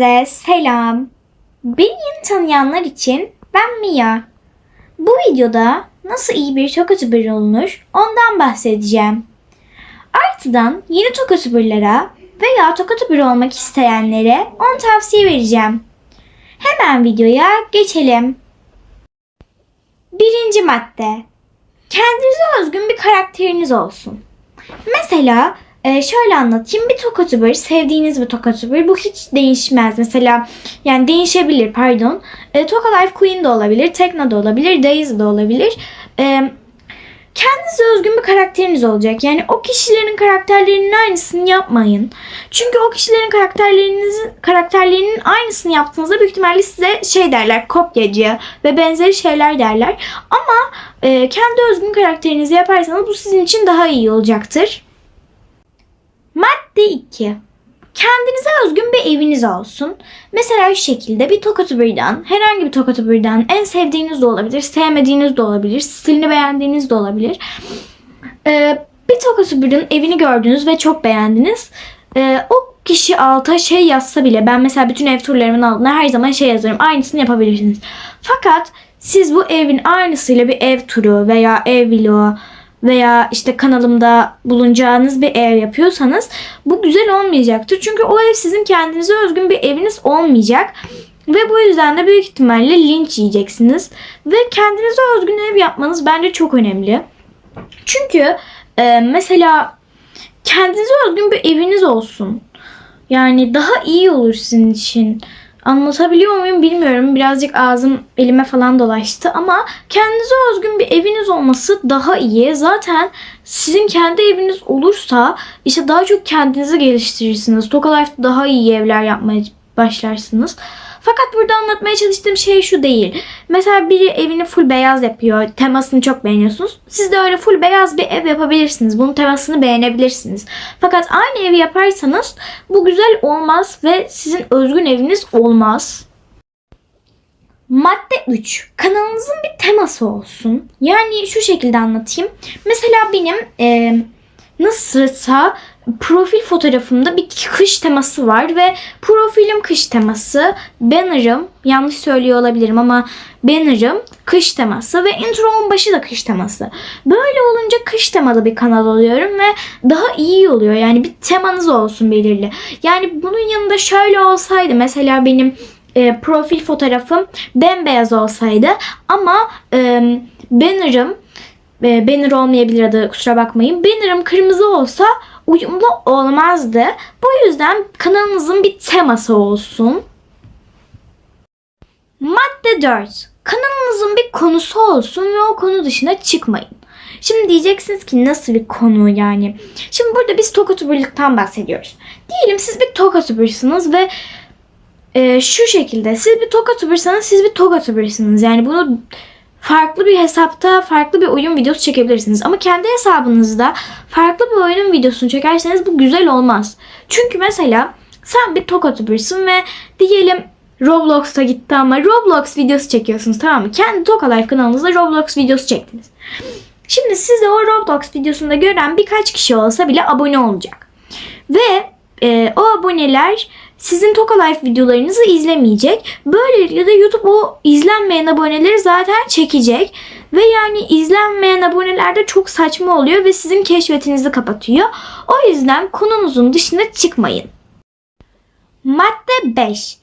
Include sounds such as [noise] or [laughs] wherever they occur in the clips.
Herkese selam. Beni yeni tanıyanlar için ben Mia. Bu videoda nasıl iyi bir tokatübür olunur ondan bahsedeceğim. Artıdan yeni tokatübürlere veya tokatübür olmak isteyenlere 10 tavsiye vereceğim. Hemen videoya geçelim. Birinci madde. Kendinize özgün bir karakteriniz olsun. Mesela e, şöyle anlatayım. Bir tokatübür, sevdiğiniz bir tokatübür. Bu hiç değişmez. Mesela yani değişebilir pardon. E, Toka Life Queen de olabilir, Tekno da olabilir, Daisy de olabilir. E, kendinize özgün bir karakteriniz olacak. Yani o kişilerin karakterlerinin aynısını yapmayın. Çünkü o kişilerin karakterlerinizi karakterlerinin aynısını yaptığınızda büyük ihtimalle size şey derler kopyacı ve benzeri şeyler derler. Ama e, kendi özgün karakterinizi yaparsanız bu sizin için daha iyi olacaktır. Madde 2. Kendinize özgün bir eviniz olsun. Mesela şu şekilde bir tokatübürden, herhangi bir tokatübürden en sevdiğiniz de olabilir, sevmediğiniz de olabilir, stilini beğendiğiniz de olabilir. Ee, bir tokatübürün evini gördünüz ve çok beğendiniz. Ee, o kişi alta şey yazsa bile ben mesela bütün ev turlarımın altına her zaman şey yazarım. Aynısını yapabilirsiniz. Fakat siz bu evin aynısıyla bir ev turu veya ev vlogu veya işte kanalımda bulunacağınız bir ev yapıyorsanız bu güzel olmayacaktır. Çünkü o ev sizin kendinize özgün bir eviniz olmayacak. Ve bu yüzden de büyük ihtimalle linç yiyeceksiniz. Ve kendinize özgün ev yapmanız bence çok önemli. Çünkü e, mesela kendinize özgün bir eviniz olsun. Yani daha iyi olur sizin için. Anlatabiliyor muyum bilmiyorum. Birazcık ağzım elime falan dolaştı ama kendinize özgün bir eviniz olması daha iyi. Zaten sizin kendi eviniz olursa işte daha çok kendinizi geliştirirsiniz. Toka Life'da daha iyi evler yapmaya başlarsınız. Fakat burada anlatmaya çalıştığım şey şu değil. Mesela biri evini full beyaz yapıyor. Temasını çok beğeniyorsunuz. Siz de öyle full beyaz bir ev yapabilirsiniz. Bunun temasını beğenebilirsiniz. Fakat aynı evi yaparsanız bu güzel olmaz ve sizin özgün eviniz olmaz. Madde 3. Kanalınızın bir teması olsun. Yani şu şekilde anlatayım. Mesela benim e, nasılsa profil fotoğrafımda bir kış teması var ve profilim kış teması. Banner'ım yanlış söylüyor olabilirim ama banner'ım kış teması ve intromun başı da kış teması. Böyle olunca kış temalı bir kanal oluyorum ve daha iyi oluyor. Yani bir temanız olsun belirli. Yani bunun yanında şöyle olsaydı mesela benim e, profil fotoğrafım bembeyaz olsaydı ama e, banner'ım e, banner olmayabilir adı kusura bakmayın. Banner'ım kırmızı olsa uyumlu olmazdı. Bu yüzden kanalınızın bir teması olsun. Madde 4. Kanalınızın bir konusu olsun ve o konu dışına çıkmayın. Şimdi diyeceksiniz ki nasıl bir konu yani. Şimdi burada biz tokatübürlükten bahsediyoruz. Diyelim siz bir tokatübürsünüz ve e, şu şekilde siz bir tokatübürsanız siz bir tokatübürsünüz. Yani bunu farklı bir hesapta farklı bir oyun videosu çekebilirsiniz. Ama kendi hesabınızda farklı bir oyunun videosunu çekerseniz bu güzel olmaz. Çünkü mesela sen bir tokatübürsün ve diyelim Roblox'a gitti ama Roblox videosu çekiyorsunuz tamam mı? Kendi Toka Life kanalınızda Roblox videosu çektiniz. Şimdi size o Roblox videosunda gören birkaç kişi olsa bile abone olacak. Ve e, o aboneler sizin Toka Life videolarınızı izlemeyecek. Böylelikle de YouTube o izlenmeyen aboneleri zaten çekecek. Ve yani izlenmeyen aboneler de çok saçma oluyor ve sizin keşfetinizi kapatıyor. O yüzden konunuzun dışına çıkmayın. Madde 5.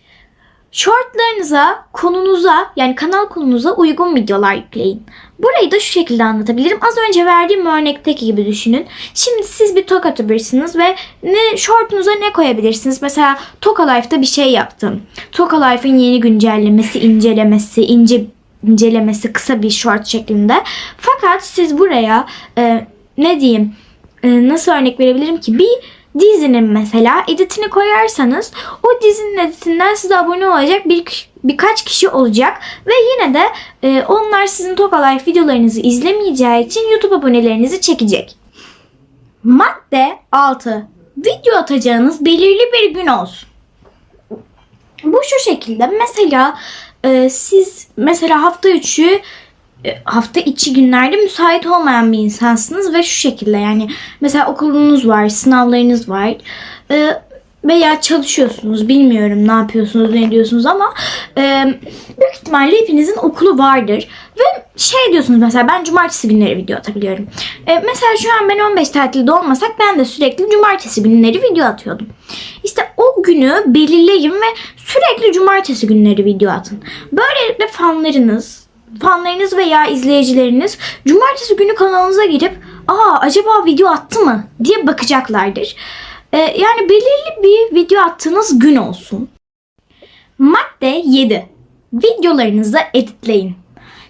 Shortlarınıza, konunuza yani kanal konunuza uygun videolar yükleyin. Burayı da şu şekilde anlatabilirim. Az önce verdiğim örnekteki gibi düşünün. Şimdi siz bir tokatübürsünüz ve ne shortunuza ne koyabilirsiniz? Mesela Toka Life'da bir şey yaptım. Toka Life'ın yeni güncellemesi, incelemesi, ince incelemesi kısa bir short şeklinde. Fakat siz buraya e, ne diyeyim e, nasıl örnek verebilirim ki bir dizinin mesela editini koyarsanız o dizinin editinden size abone olacak bir birkaç kişi olacak ve yine de e, onlar sizin Toka Life videolarınızı izlemeyeceği için YouTube abonelerinizi çekecek. Madde 6. Video atacağınız belirli bir gün olsun. Bu şu şekilde mesela e, siz mesela hafta içi e, hafta içi günlerde müsait olmayan bir insansınız ve şu şekilde yani mesela okulunuz var, sınavlarınız var. E, veya çalışıyorsunuz bilmiyorum ne yapıyorsunuz ne diyorsunuz ama e, büyük ihtimalle hepinizin okulu vardır ve şey diyorsunuz mesela ben cumartesi günleri video atabiliyorum. E, mesela şu an ben 15 tatilde olmasak ben de sürekli cumartesi günleri video atıyordum. İşte o günü belirleyin ve sürekli cumartesi günleri video atın. Böylelikle fanlarınız, fanlarınız veya izleyicileriniz cumartesi günü kanalınıza girip aa acaba video attı mı diye bakacaklardır. Ee, yani belirli bir video attığınız gün olsun. Madde 7. Videolarınızı editleyin.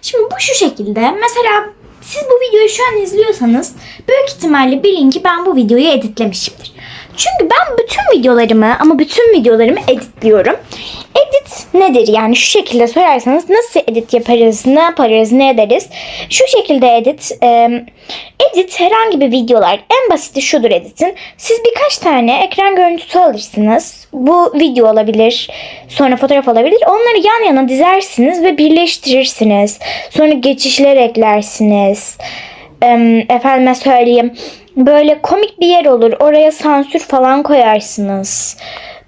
Şimdi bu şu şekilde. Mesela siz bu videoyu şu an izliyorsanız büyük ihtimalle bilin ki ben bu videoyu editlemişimdir. Çünkü ben bütün videolarımı ama bütün videolarımı editliyorum. Edit nedir? Yani şu şekilde sorarsanız nasıl edit yaparız, ne yaparız, ne ederiz? Şu şekilde edit. e, edit herhangi bir videolar. En basiti şudur editin. Siz birkaç tane ekran görüntüsü alırsınız. Bu video olabilir. Sonra fotoğraf olabilir. Onları yan yana dizersiniz ve birleştirirsiniz. Sonra geçişler eklersiniz. Em, efendime söyleyeyim. Böyle komik bir yer olur. Oraya sansür falan koyarsınız.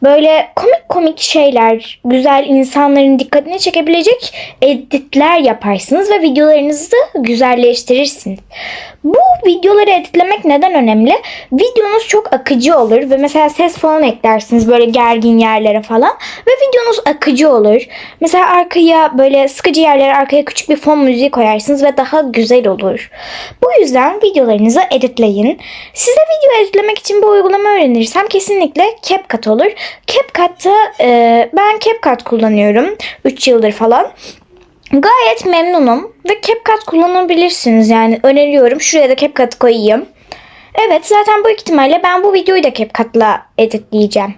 Böyle komik komik şeyler, güzel insanların dikkatini çekebilecek editler yaparsınız ve videolarınızı güzelleştirirsiniz. Bu videoları editlemek neden önemli? Videonuz çok akıcı olur ve mesela ses falan eklersiniz böyle gergin yerlere falan ve videonuz akıcı olur. Mesela arkaya böyle sıkıcı yerlere arkaya küçük bir fon müziği koyarsınız ve daha güzel olur. Bu yüzden videolarınızı editleyin. Size video editlemek için bir uygulama öğrenirsem kesinlikle CapCut olur. CapCut'ta e, ben CapCut kullanıyorum 3 yıldır falan. Gayet memnunum ve CapCut kullanabilirsiniz yani öneriyorum. Şuraya da CapCut koyayım. Evet zaten bu ihtimalle ben bu videoyu da CapCut'la editleyeceğim.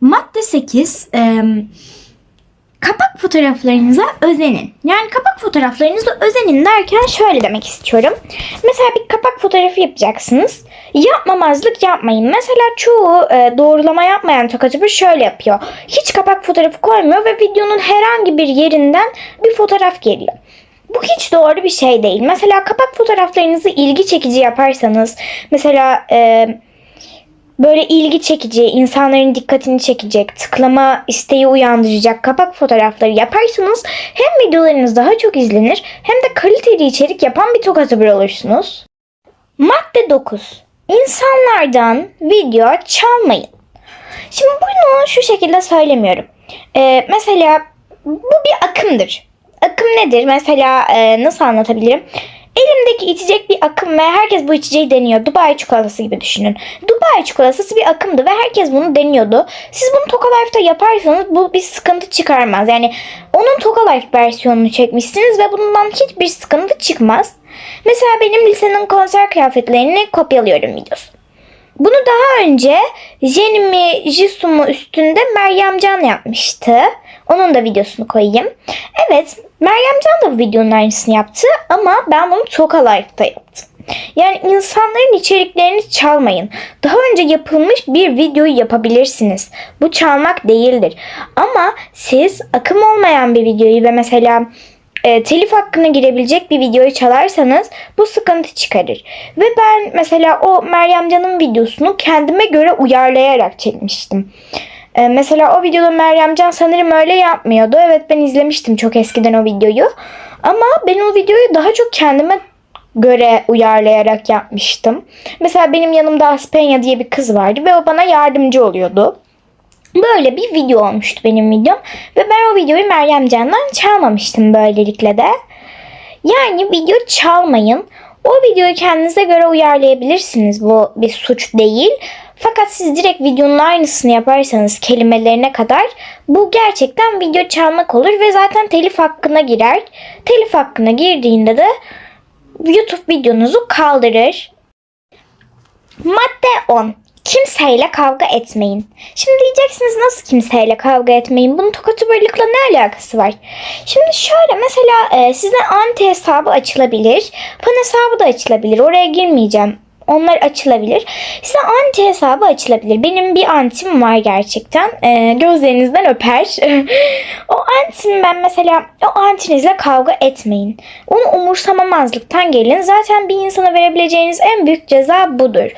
Madde 8. kapak fotoğraflarınıza özenin. Yani kapak fotoğraflarınıza özenin derken şöyle demek istiyorum. Mesela bir kapak fotoğrafı yapacaksınız. Yapmamazlık yapmayın. Mesela çoğu e, doğrulama yapmayan tokatübür şöyle yapıyor. Hiç kapak fotoğrafı koymuyor ve videonun herhangi bir yerinden bir fotoğraf geliyor. Bu hiç doğru bir şey değil. Mesela kapak fotoğraflarınızı ilgi çekici yaparsanız, mesela e, böyle ilgi çekici, insanların dikkatini çekecek, tıklama isteği uyandıracak kapak fotoğrafları yaparsanız hem videolarınız daha çok izlenir hem de kaliteli içerik yapan bir tokatübür olursunuz. Madde 9. İnsanlardan video çalmayın. Şimdi bunu şu şekilde söylemiyorum. Ee, mesela bu bir akımdır. Akım nedir? Mesela e, nasıl anlatabilirim? Elimdeki içecek bir akım ve herkes bu içeceği deniyor. Dubai çikolatası gibi düşünün. Dubai çikolatası bir akımdı ve herkes bunu deniyordu. Siz bunu Toka Life'da yaparsanız bu bir sıkıntı çıkarmaz. Yani onun Toka Life versiyonunu çekmişsiniz ve bundan hiçbir sıkıntı çıkmaz. Mesela benim lisenin konser kıyafetlerini kopyalıyorum videosu. Bunu daha önce Jenimi Jisum'u üstünde Meryem Can yapmıştı. Onun da videosunu koyayım. Evet Meryem Can da bu videonun aynısını yaptı ama ben bunu Toka Life'da yaptım. Yani insanların içeriklerini çalmayın. Daha önce yapılmış bir videoyu yapabilirsiniz. Bu çalmak değildir. Ama siz akım olmayan bir videoyu ve mesela e, telif hakkına girebilecek bir videoyu çalarsanız bu sıkıntı çıkarır. Ve ben mesela o Meryem Can'ın videosunu kendime göre uyarlayarak çekmiştim. E, mesela o videoda Meryem Can sanırım öyle yapmıyordu. Evet ben izlemiştim çok eskiden o videoyu. Ama ben o videoyu daha çok kendime göre uyarlayarak yapmıştım. Mesela benim yanımda Aspenya diye bir kız vardı ve o bana yardımcı oluyordu. Böyle bir video olmuştu benim videom. Ve ben o videoyu Meryem Can'dan çalmamıştım böylelikle de. Yani video çalmayın. O videoyu kendinize göre uyarlayabilirsiniz. Bu bir suç değil. Fakat siz direkt videonun aynısını yaparsanız kelimelerine kadar bu gerçekten video çalmak olur ve zaten telif hakkına girer. Telif hakkına girdiğinde de YouTube videonuzu kaldırır. Madde 10. Kimseyle kavga etmeyin. Şimdi diyeceksiniz nasıl kimseyle kavga etmeyin? Bunun tokatübürlükle ne alakası var? Şimdi şöyle mesela e, size anti hesabı açılabilir. Fan hesabı da açılabilir. Oraya girmeyeceğim. Onlar açılabilir. Size anti hesabı açılabilir. Benim bir antim var gerçekten. E, gözlerinizden öper. [laughs] o antim ben mesela o antinizle kavga etmeyin. Onu umursamamazlıktan gelin. Zaten bir insana verebileceğiniz en büyük ceza budur.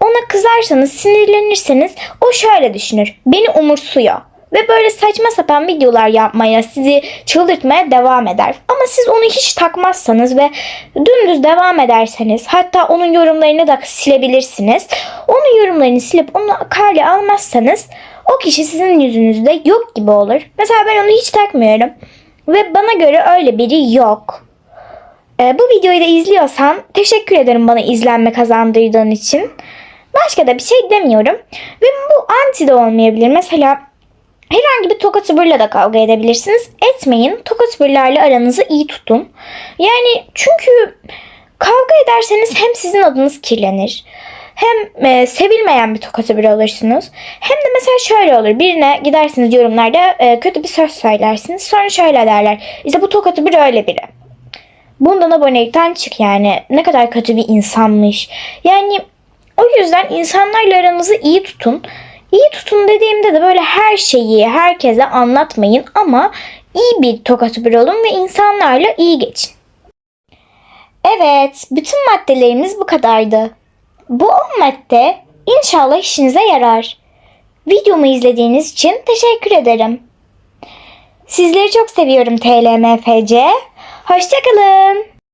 ona kızarsanız, sinirlenirseniz o şöyle düşünür. Beni umursuyor. Ve böyle saçma sapan videolar yapmaya, sizi çıldırtmaya devam eder. Ama siz onu hiç takmazsanız ve dümdüz devam ederseniz, hatta onun yorumlarını da silebilirsiniz. Onun yorumlarını silip onu kale almazsanız o kişi sizin yüzünüzde yok gibi olur. Mesela ben onu hiç takmıyorum. Ve bana göre öyle biri yok. Ee, bu videoyu da izliyorsan teşekkür ederim bana izlenme kazandırdığın için. Başka da bir şey demiyorum. Ve bu anti de olmayabilir. Mesela herhangi bir tokatübürle de kavga edebilirsiniz. Etmeyin. Tokatübürlerle aranızı iyi tutun. Yani çünkü kavga ederseniz hem sizin adınız kirlenir. Hem e, sevilmeyen bir tokatübür olursunuz. Hem de mesela şöyle olur. Birine gidersiniz yorumlarda e, kötü bir söz söylersiniz. Sonra şöyle derler. İşte bu tokatübür öyle biri. Bundan abonelikten çık yani. Ne kadar kötü bir insanmış. Yani o yüzden insanlarla aranızı iyi tutun. İyi tutun dediğimde de böyle her şeyi herkese anlatmayın ama iyi bir tokatübür olun ve insanlarla iyi geçin. Evet, bütün maddelerimiz bu kadardı. Bu 10 madde inşallah işinize yarar. Videomu izlediğiniz için teşekkür ederim. Sizleri çok seviyorum TLMFC. Hoşçakalın.